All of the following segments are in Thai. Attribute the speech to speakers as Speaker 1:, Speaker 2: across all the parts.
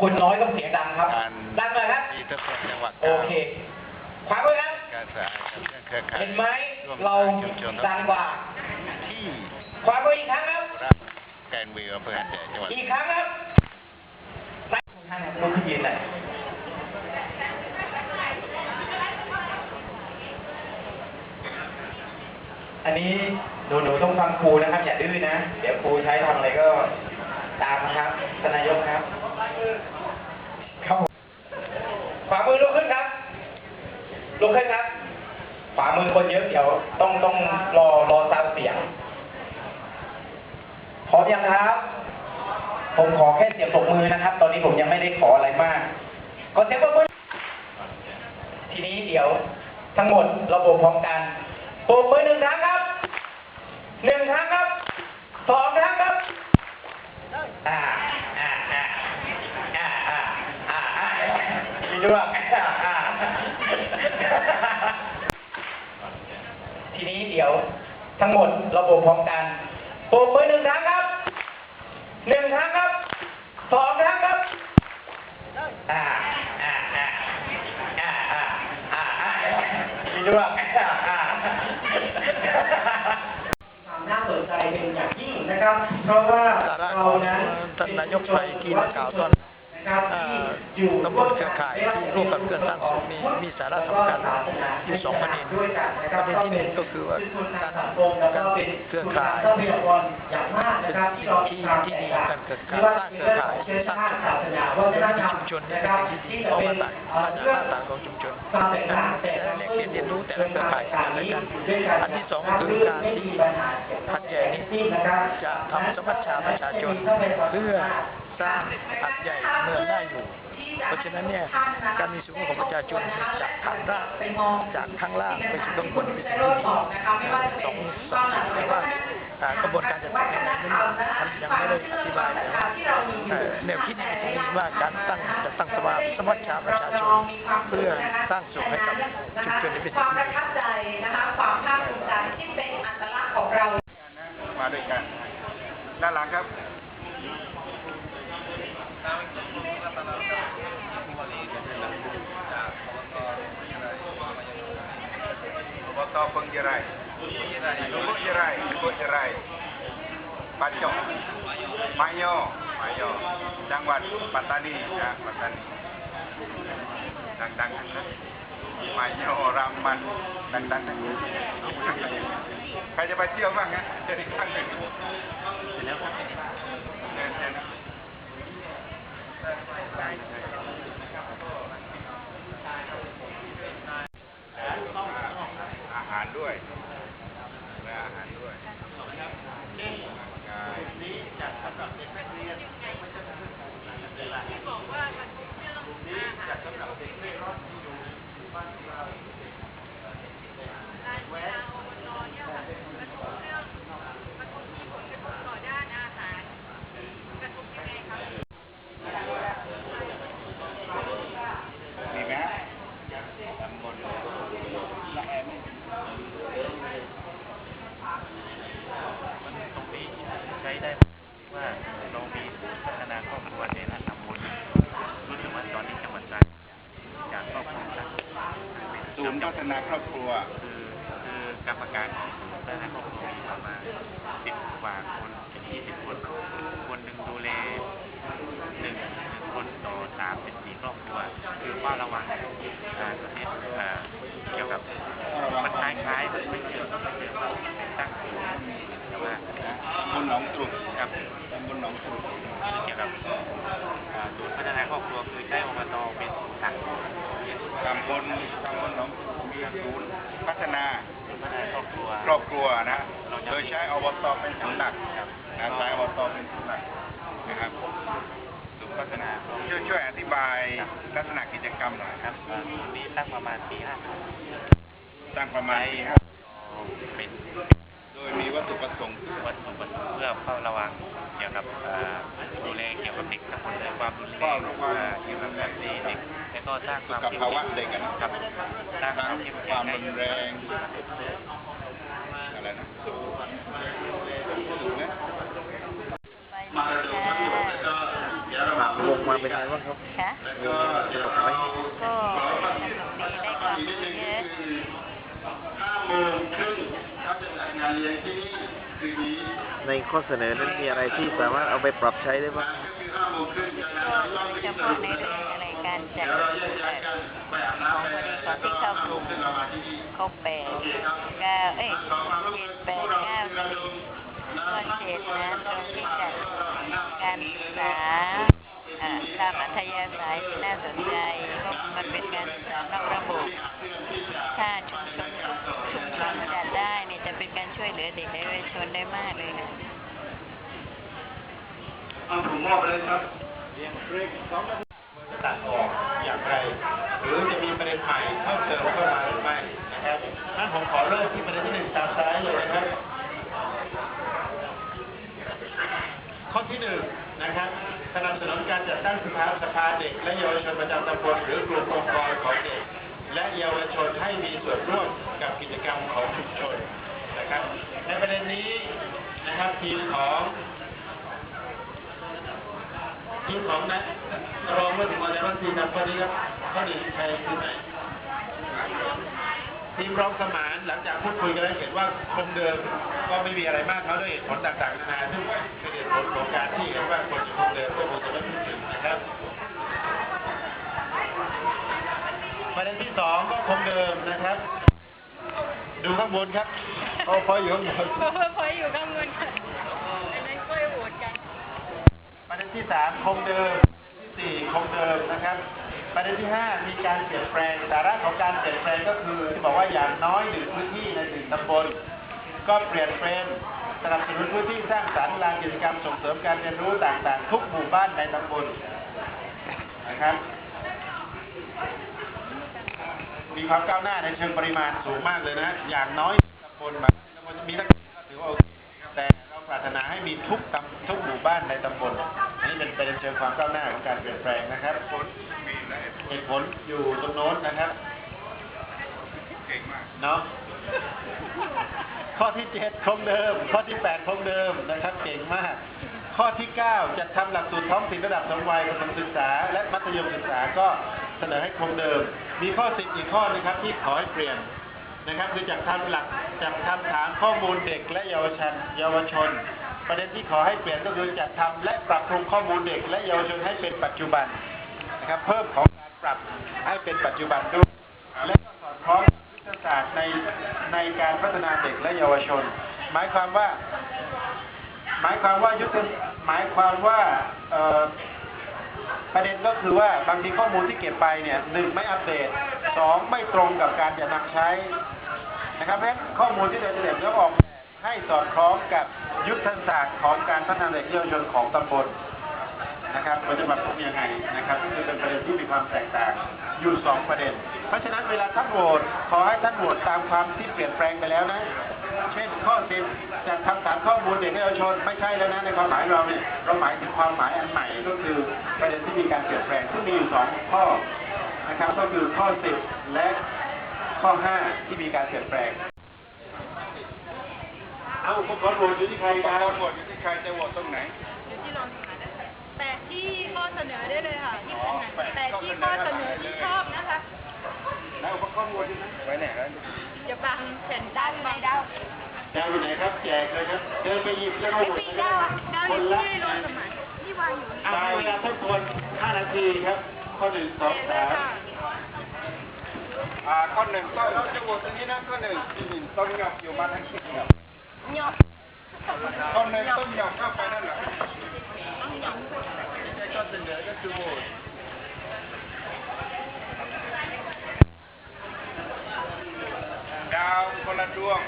Speaker 1: คนน้อยต้องเสียงดังครับ
Speaker 2: การ
Speaker 1: ดังเลยครับ
Speaker 2: มีทุกคนจังหวัด
Speaker 1: โอเคขวามือครับ
Speaker 2: การสะอาดกับเครือข่าย
Speaker 1: เห็นไหม เราดังกว่า
Speaker 2: ที่
Speaker 1: ขวามืออีกครั้งครับ
Speaker 2: รับแกนวิวอำเภอหัดใหญ่จังหวัด
Speaker 1: อีกครั้งครับท่านลุกขึ้นยืนหน่อยอันนี้หนูหนูต้องฟังครูนะครับ อย่าดื้อนะ เดี๋ยวครูใช้ทำอะไรก็ตามนะครับทานนายกครับ ครับผมขวามือลุกขึ้นครับลุกขึ้นครับขวามือคนเยอะเดี๋ยวต้องต้องรอรอซาวเสียงพร้อมยังครับ ผมขอแค่เสียงปรบมือนะครับ ตอนนี้ผมยังไม่ได้ขออะไรมากขอเสียงปรบมือทีนี้เดี๋ยวทั้งหมดราโบพร้อมกันปรบมือหนึ่งครั้งครับหนึ่งครั้งครับสองครั้งครับอ่า อ่า อ่า อ่า มีด้วยอ่าอ่าทีนี้เดี๋ยวทั้งหมดราโบพร้อมกันปรบมือหนึ่งครั้งครับหนึ่งครั้งครับสองครั้งครับอ่าอ่าอ่าอ่าอ่าอ่าอ่ามีด้วยอ่าความน่าสนใจเป็นอย่างยิ่งนะครับ เพราะว่าเรานั้น
Speaker 3: ท่านนายกไปที่มากล่าวตอน
Speaker 1: นะครับที่
Speaker 3: ตำบลเครือข่ายที่ร่วมกับเครือนสร้างสุขมีมีสาระสำคัญอยู่สองประเด็นป
Speaker 1: ระ
Speaker 3: เด็นที่หนึ่งก็คือว่า
Speaker 1: ชุมชน
Speaker 3: การ
Speaker 1: ก็เป็น
Speaker 3: เครือข่าย
Speaker 1: ทรัพยากรอย่งที่เรามีความแตกต่าง
Speaker 3: การเกิดการสร้างเครือ
Speaker 1: ข่า
Speaker 3: ยสร้าง
Speaker 1: ศาสนาวัฒน
Speaker 3: ชุมชน
Speaker 1: นะ
Speaker 3: นะ
Speaker 1: ค
Speaker 3: ค
Speaker 1: รั
Speaker 3: รั
Speaker 1: บบที่
Speaker 3: ที่
Speaker 1: จะ
Speaker 3: เอา
Speaker 1: เป็น
Speaker 3: มาต่าง
Speaker 1: เอ่าง
Speaker 3: หน้าต่างของชุมชน
Speaker 1: แตกต่างแล
Speaker 3: ก
Speaker 1: เป
Speaker 3: ลี่ยนเรียนรู้แต่ละเครือข่ายกัน
Speaker 1: ด้วยกัน
Speaker 3: อันที่สองก็คือการที่หัดใหญ่นี้จะทำสมัชชาประชาชนเพื่อ สร้างหัดใหญ่เมืองน่าอยู่ เพราะฉะนั้นเนี่ยการมีส่วนร่วมของประชาชนจากฐานรากจากข้างล่างไปสู่ข้างบนเป็นสิ่งที่ดีสองสองสิ่งแต่ว่าอ่ากระบวนการจัดการยังไงนั้นท่านยังไม่ได้อธิบายแต่ว่าเอ่อแนวคิดในที่นี้ว่าการตั้งจะตั้งสภาสมัชชาประชาชนเพื่อสร้างสุขให้กับชุมชนนี้เป็น
Speaker 4: ค
Speaker 3: สิ่
Speaker 4: วางม
Speaker 3: ที่
Speaker 4: ประ
Speaker 3: ดี
Speaker 4: ทับใจนะคะความภาคภูมิใจที่เป็นอัตลักษณ์ของเรา
Speaker 2: มารด้วยและอาหารด้วยกายนี้จัสำหรับเด็กนักรียนไม่ใช่เพื่อนการศึกษาที่บอกว่ามันเรื่องนี้จัดสำหรับเด็ก่อนที่อยู่บ้านเราแหวนมีไหมตำบลละแอม
Speaker 5: ตรงนี้ใช้ได้ว่าเรามีศูนย์พัฒนาครอบครัวในระดับตำบลรู้สึกว่าตอนนี้จังหวัดตรังจากครอบครัวตรัง
Speaker 2: ศู นย์พัฒนาครอบครัว
Speaker 5: คือคือกรรมการของศูนย์พัฒนาครอบครัวมีประมาณสิบกว่าคนยี่สิบคนคนหนึ่งดูแลหนึ่งหนึ่งคนต่อสามสิบสี่ครอบครัว คือเฝ้าระวังอ่าประเภทเอ่อเกี่ยวกับมันคล้ายๆมันไม่เชิงไม่เชิงว่าเป็นตั้งศูนย์แต่ว่า
Speaker 2: ตำบลหนองตรุก
Speaker 5: กับ
Speaker 2: ตำบลหนองตรุก
Speaker 5: เกี่ยวกับอ่าศูนย์พัฒนาครอบครัวคือใช้อบตเป็นศูนย์ตั้ง
Speaker 2: ตำบลตำบลหนองตรุกมีศูนย์ พัฒนา
Speaker 5: ศูนย์พัฒนาครอบครัว
Speaker 2: ครอบครัวนะ โดยใช้อบตเป็นศูนย์หลักนะใช้อบตเป็นศูนย์หลักนะครับศูนย์พัฒนาช่วยช่วยอธิบายลักษณะกิจกรรมหน่อย
Speaker 5: ครับอ่าศูนย์นี้ตั้งประมาณปีห้า
Speaker 2: ตั้งประมาณปีห้า
Speaker 5: เป็น
Speaker 2: โดยมีวัตถุประสงค์
Speaker 5: วัตถุประสงค์เพื่อเฝ้าระวังเกี่ยวกับอ่าดูแลเกี่ยวกับเด็กทั้งหมดเลยความรุนแรงอ่าเกี่ยวกับแบบนี้เด็กแล้ว ก็สร้างความ
Speaker 2: กับ
Speaker 5: เข้ม
Speaker 2: ภาวะ
Speaker 5: แข็ง
Speaker 2: เด็กอะนะ
Speaker 5: ครับสร้างความเข้ม
Speaker 2: ค
Speaker 5: แข็
Speaker 2: วางม
Speaker 5: ให้
Speaker 2: รุนแรงอะไรนะสูงนะ
Speaker 6: ความร
Speaker 1: งมาเป็นไงบ้างครับ
Speaker 7: ค่ะ
Speaker 1: วงสนุกไหม
Speaker 7: ก็สนุกดีได้ความรู้เยอะ
Speaker 2: ห้าโมงครึ่งเขาจะจัดงานเลี้ยงที่นี่คืนนี้
Speaker 1: ในข้อเสนอนั้นมีอะไรที่สามารถเอาไปปรับใช้ได้บ้าง
Speaker 2: ก็คือห้าโมงครึ่งจะ
Speaker 7: ก็โดยเฉพาะในเรื่องอะไร การจัด
Speaker 2: เดี๋ยวเราแยกย้ายกันไปอาบน้
Speaker 7: ของบริษัทที่เข้ากลุ่ม
Speaker 2: เรามาที่นี่
Speaker 7: เขาแปดเก้าเอ้ยเจ็ดแปดเก้าสิบก็เจ็ดนะตรงที่จัดการศึกษาตามอัธยาศัยที่น่าสนใจเพราะมันเป็นการศึกษานอกระบบถ้าชุมชนชุมชนจัดได้เนี่ยจะเป็นการช่วยเหลือเด็กและเยาวชนได้มากเลยนะ
Speaker 2: ผมมอบเลยครับ
Speaker 8: ตัดออกอย่างไร หรือจะมีประเด็นใหม่เพิ่มเติมเข้ามาหรือไม่นะครับนั้นผมขอเริ่มที่ประเด็นที่หนึ่งตามซ้ายเลยนะครับ ข้อที่หนึ่งนะครับสนับสนุนการจัดตั้งสภาสภาเด็ก และเยาวชนประจำตำบลหรือกลุ่มองค์กรของเด็ก และเยาวชนให้มีส่วนร่วมกับกิจกรรมของชุมชนนะครับ ในประเด็นนี้นะครับทีมของ ทีมของนะรองเมื่อถึงวันแล้วทีมนำข้อนี้ครับข้อหนึ่งใครคือไหนทีมรองสมานหลังจากพูดคุยกันแล้วเห็นว่าคงเดิมก็ไม่มีอะไรมากเขาด้วยเหตุผลต่างๆนานาซึ่งเป็นเหตุผลของการที่เห็นว่าคนจะคงเดิมก็คงจะไม่พูดถึงนะครับประเด็นที่สองก็คงเดิมนะครับ ดูข้างบนครับโอ้พออยู่ข้างบน
Speaker 7: พออยู่ข้างบนค่ะอันนั้นกล้วยโหวตกัน
Speaker 8: ประเด็นที่สามคงเดิมที่สี่คงเดิมนะครับ ประเด็นที่ห้ามีการเปลี่ยนแปลงสาระของการเปลี่ยนแปลงก็คือที่บอกว่าอย่างน้อยหนึ่งพื้นที่ในหนึ่งตำบล ก็เปลี่ยนเป็นสนับสนุนพื้นที่สร้างสรรค์ลานกิจกรรมส่งเสริมการเรียนรู้ต่างๆ ทุกหมู่บ้านในตำบลนะครับมีความก้าวหน้าในเชิงปริมาณสูงมากเลยนะ อย่างน้อยตำบลบางตำบลมีนักก็ถือว่าโอเคแต่ มีทุกตำทุกหมู่บ้านในตำบลอันนี้เป็นเด็นเชิงความก้าวหน้าของการเปลี่ยนแปลงนะครับเหตุผลอยู่ตรงโน้นนะครับ
Speaker 2: เก่งมาก
Speaker 8: เนาะข้อที่เจ็ดคงเดิม ข้อที่แปดคงเดิมนะครับ เก่งมาก ข้อที่เก้าจัดทำหลักสูตรท้องถิ่นระดับสมวัยประถมศึกษา และมัธยมศึกษาก็เสนอให้คงเดิม มีข้อสิบอีกข้อนะครับที่ขอให้เปลี่ยนนะครับคือจัดทำหลักจัดทำฐานข้อมูลเด็กและเยาวชนเยาวชน ประเด็นที่ขอให้เปลี่ยนก็คือจัดทำและปรับปรุงข้อมูลเด็ก และเยาวชนให้เป็นปัจจุบันนะครับเพิ่มของการปรับให้เป็นปัจจุบันด้วยและก็สอดคล้องยุทธศาสตร์ในในการพัฒนาเด็กและเยาวชน หมายความว่า หมายความว่ายุทธหมายความว่าประเด็นก็คือว่าบางทีข้อมูลที่เก็บไปเนี่ยหนึ่งไม่อัปเดตสองไม่ตรงกับการจะนำใช้นะครับเพราะข้อมูลที่เราจะเก็บแล้วออกแบบให้สอดคล้องกับ ยุทธศาสตร์ของการพัฒนาเด็กและเยาวชนของตำบลนะครับมันจะปรับปรุงยังไงนะครับก็คือเป็นประเด็นที่มีความแตกต่างอยู่สองประเด็น เพราะฉะนั้นเวลาท่านโหวตขอให้ท่านโหวตตามความที่เปลี่ยนแปลงไปแล้วนะ เช่นข้อสิบจะทำฐานข้อมูลเด็กเยาวชนไม่ใช่แล้วนะในความหมายเราเนี่ยเราหมายถึงความหมายอันใหม่ก็คือประเด็นที่มีการเปลี่ยนแปลงซึ่งมีอยู่สองข้อนะครับก็คือข้อสิบและข้อห้าที่มีการเปลี่ยนแปลง เอาผมขอโหวตอยู่ที่ใคร
Speaker 2: บ
Speaker 8: ค
Speaker 2: อ
Speaker 8: รั
Speaker 2: ก
Speaker 8: บ
Speaker 2: โหวตอยู่ที่ใครจะโหวตตรงไหน
Speaker 9: แต่ที่ข้อเสนอได้เลยค่ะที่เสนอแต่ที่ข้อเสนอที่ชอบนะคะ
Speaker 2: แล้วอุปกรณ์โหวตที่ไหนไว้ไหนแล้ว
Speaker 9: อย่าบังเห็นด้านในดาว
Speaker 8: ดาวอยู่ไหนครับแจกเลยครับเดินไปหยิบแล้วก็
Speaker 9: ไม่
Speaker 8: โหวต
Speaker 9: มี
Speaker 8: เลย
Speaker 9: ดาว
Speaker 8: ค
Speaker 9: อะ
Speaker 8: รับ
Speaker 9: ดาว
Speaker 8: ค
Speaker 9: อนยู่
Speaker 8: ละ
Speaker 9: ที่โรงสมัยที่วางอยู่นี่
Speaker 8: ตายเวลาทุกคน5นาทีครับข้อหนึ่งสองสาม
Speaker 2: อ่าข้อหนึ่งต้องเราจะโหวตตรงนี้นะข้อหนึ่งที่หนึ่งต้องหยอกอยู่มาทั้งสิ้นครับ
Speaker 9: ห ยอก
Speaker 2: ข้อนึ่งต้องหยอกเข้าไปนั่นแหละ
Speaker 1: ข้อเสนอก็คือโหวต
Speaker 2: ดาวคนละดวง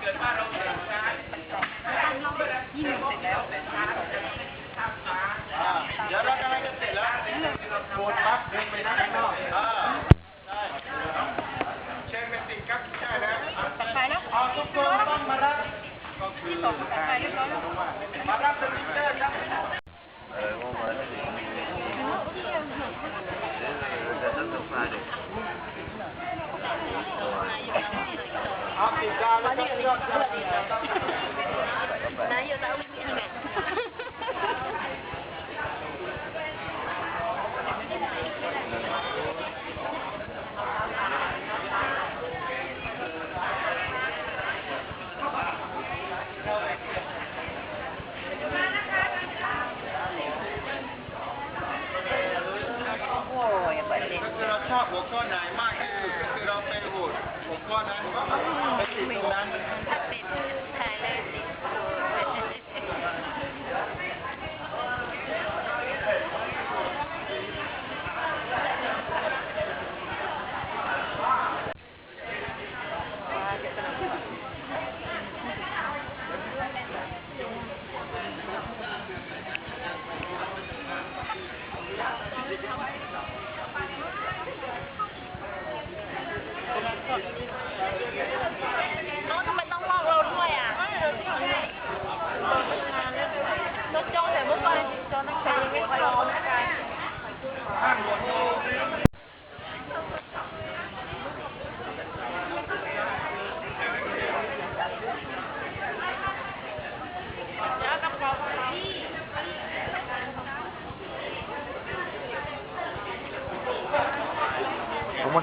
Speaker 8: เกิดี๋ยว โดนปั๊บดึงไปนั่งข้างนอก
Speaker 2: เชิญเป็นสิ่งครับใช่นะ
Speaker 9: ตัดไปนะ
Speaker 8: ออกทุกคนต้องมารับ
Speaker 2: ก็คือ
Speaker 8: มารับสติ๊กเกอร์ครับ
Speaker 1: เออว่ามาแล้วแต่ต้องส่งมาดิอาบิดาแล้วก็
Speaker 9: เลือกเลื
Speaker 7: อกนายอยู่แล้
Speaker 2: วมีอะไร ชอบหัวข้อไหนมากที่สุดก็คือเราไปโหวตหัวข้อนั้นไปติดตรงนั้น
Speaker 7: ถ้าติดถ่ายเลย
Speaker 10: สิ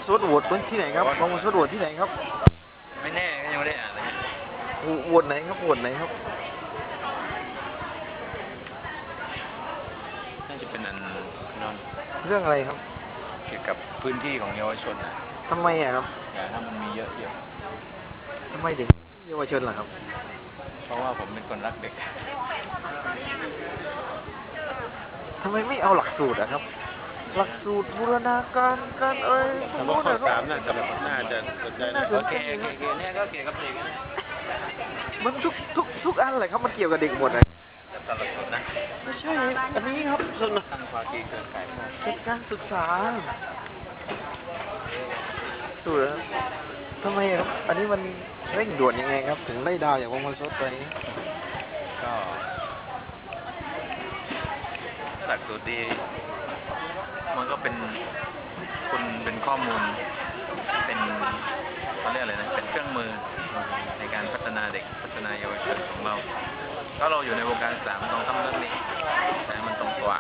Speaker 10: สวดโหวตที่ไหนครับผมมาสวดโหวตที่ไหนครับ
Speaker 4: ไม่แน่ก็ยังไม่ได้อ่านเลย
Speaker 10: โหวตไหนครับโหวตไหนครับ
Speaker 4: น่าจะเป็นอันนอน
Speaker 10: เรื่องอะไรครับ
Speaker 4: เกี่ยวกับพื้นที่ของเยาวชนนะ
Speaker 10: ทำไมอะครับ
Speaker 4: อย่าถ้ามันมีเยอะ
Speaker 10: ทำไมถึงเยาวชนล่ะครับ
Speaker 4: ๆเพราะว่าผมเป็นคนรักเด็ก
Speaker 10: ทำไมไม่เอาหลักสูตรอะครับ หลักสูตรบูรณาการการเอ้ย
Speaker 4: แต่ว่าข้อสามน่าจะน่าจะสนใจ
Speaker 10: น่า
Speaker 4: นะ
Speaker 10: ส
Speaker 4: โอนเค
Speaker 10: ใจ
Speaker 4: โอเคโอเคเนี่ยก็เกี่ยวกับเด็กนะ
Speaker 10: มันทุกทุกทุกอันเลยครับมันเกี่ยวกับเด็กหมดเลย
Speaker 4: แต่ตลกสุดนะ
Speaker 10: ไม่ใช่อันนี้ครับสน
Speaker 4: ตั้งภาคีเครือข่ายพวก
Speaker 10: เป็นการศึกษาสูตรครับทำไมอะครับ อันนี้มันเร่งด่วนยังไงครับ ถึงได้ดาวอย่างวงมันซดไป
Speaker 4: ก็ถ้าหลักสูตรดี มันก็เป็นคุณเป็นข้อมูล เป็นเขาเรียกอะไรนะ เป็นเครื่องมือในการพัฒนาเด็กพัฒนาเยาวชนของเรา ก็เราอยู่ในวงการศึกษามันต้องทำเรื่องนี้แต่มันตรงตัว